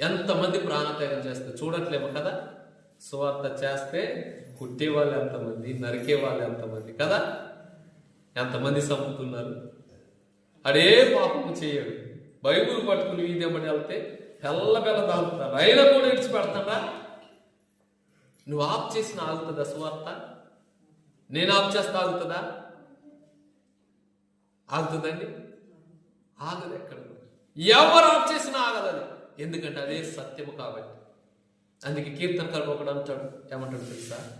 ఎంతమంది ప్రాణత్యాగం చేస్తే చూడట్లేము కదా? సువార్త చేస్తే కుట్టే వాళ్ళు ఎంతమంది నరికే వాళ్ళు ఎంతమంది కదా? ఎంతమంది చంపుతున్నారు? అడే పాపము చేయడు. బైబుల్ పట్టుకుని వీధెంబడి వెళ్తే తెల్లబెల్ల తాగుతారు అయినా కూడా విడిచిపెడతాడా నువ్వు ఆఫ్ చేసిన ఆగుతుందా సువార్త? నేను ఆఫ్ చేస్తే ఆగుతుందా? ఆగుతుందండి? ఆగదు ఎక్కడ కూడా. ఎవరు ఆఫ్ చేసినా ఆగదని. ఎందుకంటే అదే సత్యము కాబట్టి. అందుకే కీర్తనకారు ఒకడు అంటాడు. ఏమంటాడు తెలుసా?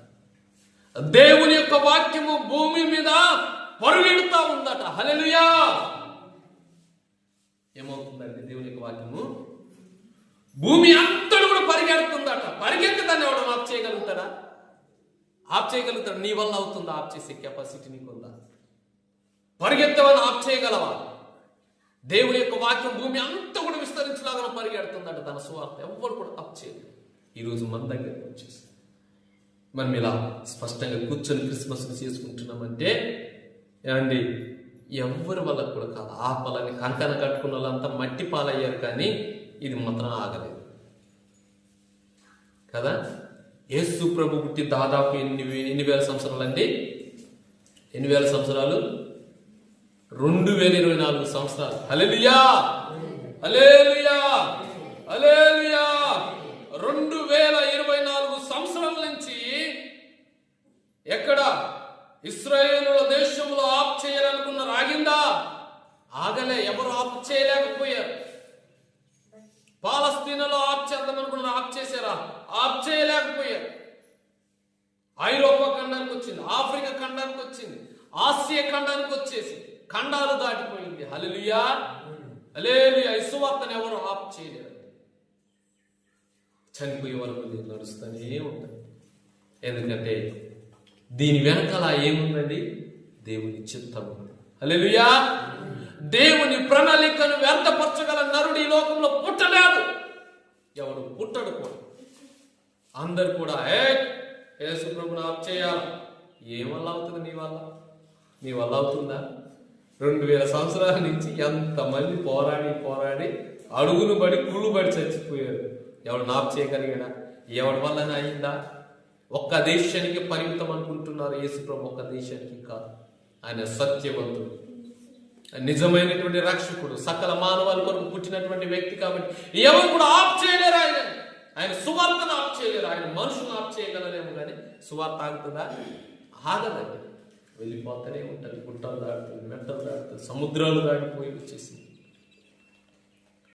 దేవుని యొక్క వాక్యము భూమి మీద పరుగెడుతా ఉందట. హలెలుయా ఏమవుతుందండి దేవుని యొక్క వాక్యము భూమి అంతటి కూడా పరిగెడుతుందట. పరిగెత్తి దాన్ని ఎవడం ఆఫ్ చేయగలుగుతాడా? ఆఫ్ చేయగలుగుతాడు? నీ వల్ల అవుతుందా? ఆఫ్ చేసే కెపాసిటీ నీకుందా? పరిగెత్తవని ఆఫ్ చేయగలవా? దేవుని యొక్క వాక్యం భూమి అంతా కూడా విస్తరించలాగా పరిగెడుతుందంట తన సువార్త. ఎవ్వరు కూడా తప్పు చేయలేదు. ఈరోజు మన దగ్గరకు వచ్చేసి మనం ఇలా స్పష్టంగా కూర్చొని క్రిస్మస్ని చేసుకుంటున్నామంటే ఏమండి ఎవరి వల్ల కూడా కాదు. పాలని కంకణ కట్టుకున్న వాళ్ళంతా మట్టి పాలయ్యారు కానీ ఇది మాత్రం ఆగలేదు. కదా? యేసు ప్రభు పుట్టి దాదాపు ఎన్ని ఎన్ని వేల సంవత్సరాలు అండి ఎన్ని వేల సంవత్సరాలు? రెండు వేల ఇరవై నాలుగు సంవత్సరాలు. హల్లెలూయా! హల్లెలూయా! హల్లెలూయా! రెండు వేల ఇరవై నాలుగు సంవత్సరాల నుంచి ఎక్కడ ఇస్రాయేలుల దేశంలో ఆప్ చేయాలనుకున్నారు ఆగిందా ఆగలే ఎవరు ఆప్ చేయలేకపోయారు? పాలస్తీనలో ఆప్ చేద్దామనుకున్న ఆప్ చేశారా? ఆప్ చేయలేకపోయారు. ఐరోపా ఖండానికి వచ్చింది ఆఫ్రికా ఖండానికి వచ్చింది ఆసియా ఖండానికి వచ్చేసి ఖండాలు దాటిపోయింది. హల్లెలూయా. అలేలియా ఇసువార్తను ఎవరు ఆప్ చేయలేరు చనిపోయే వరకు ఇది నడుస్తూనే ఉంటుంది ఎందుకంటే దీని వెనకాల ఏముందండి దేవుని చిత్తం అలెలుయా దేవుని ప్రణాళికను వ్యర్థపరచగల నరుడు ఈ లోకంలో పుట్టలేదు. ఎవడు పుట్టడు కూడా. అందరు కూడా ఏ యేసు ప్రభుని ఆఫ్ చేయాలి? ఏం వల్ల అవుతుంది నీ వల్ల? నీ వల్ల అవుతుందా? రెండు వేల సంవత్సరాల నుంచి ఎంతమంది పోరాడి పోరాడి అడుగును పడి కుళ్ళు పడి చచ్చిపోయారు. ఎవడు నాప్ చేయగలిగాడా? ఎవడి వల్లనే అయిందా? ఒక్క దేశానికి పరిమితం అనుకుంటున్నారు యేసుప్రభు ఒక్క దేశానికి కాదు. ఆయన సత్యవంతుడు. నిజమైనటువంటి రక్షకుడు సకల మానవాల కొరకు పుట్టినటువంటి వ్యక్తి కాబట్టి ఎవరు కూడా ఆఫ్ చేయలేరు ఆయన. ఆయన సువార్తను ఆఫ్ చేయలేరు. ఆయన మనుషులను ఆఫ్ చేయగలరేమో కానీ సువార్త ఆగుతుందా? ఆగదండి. వెళ్ళిపోతూనే ఉంటుంది గుట్టలు దాటుతుంది మెట్టలు దాటుతుంది సముద్రాలు దాటిపోయి వచ్చేసింది.